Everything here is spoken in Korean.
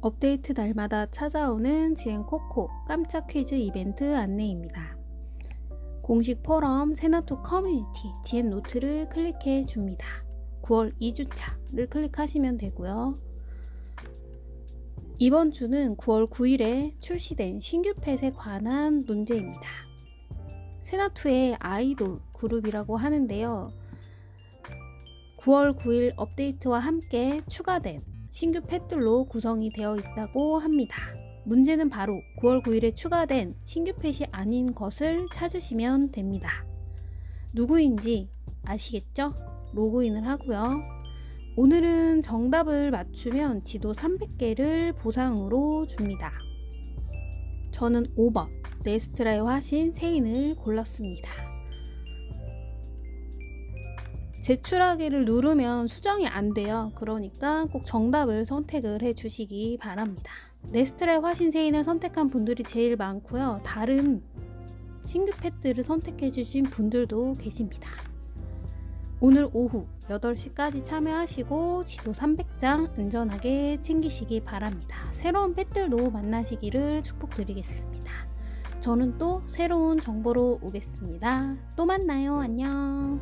업데이트 날마다 찾아오는 지앤코코 깜짝 퀴즈 이벤트 안내입니다. 공식 포럼 세나토 커뮤니티 지앤 노트를 클릭해 줍니다. 9월 2주차를 클릭하시면 되고요. 이번 주는 9월 9일에 출시된 신규 펫에 관한 문제입니다. 세나투의 아이돌 그룹이라고 하는데요. 9월 9일 업데이트와 함께 추가된 신규 펫들로 구성이 되어 있다고 합니다. 문제는 바로 9월 9일에 추가된 신규 펫이 아닌 것을 찾으시면 됩니다. 누구인지 아시겠죠? 로그인을 하고요. 오늘은 정답을 맞추면 지도 300개를 보상으로 줍니다. 저는 5번 네스트라의 화신 세인을 골랐습니다. 제출하기를 누르면 수정이 안 돼요. 그러니까 꼭 정답을 선택을 해 주시기 바랍니다. 네스트라의 화신 세인을 선택한 분들이 제일 많고요. 다른 신규 펫들을 선택해 주신 분들도 계십니다. 오늘 오후 8시까지 참여하시고 지도 300장 안전하게 챙기시기 바랍니다. 새로운 펫들도 만나시기를 축복드리겠습니다. 저는 또 새로운 정보로 오겠습니다. 또 만나요. 안녕.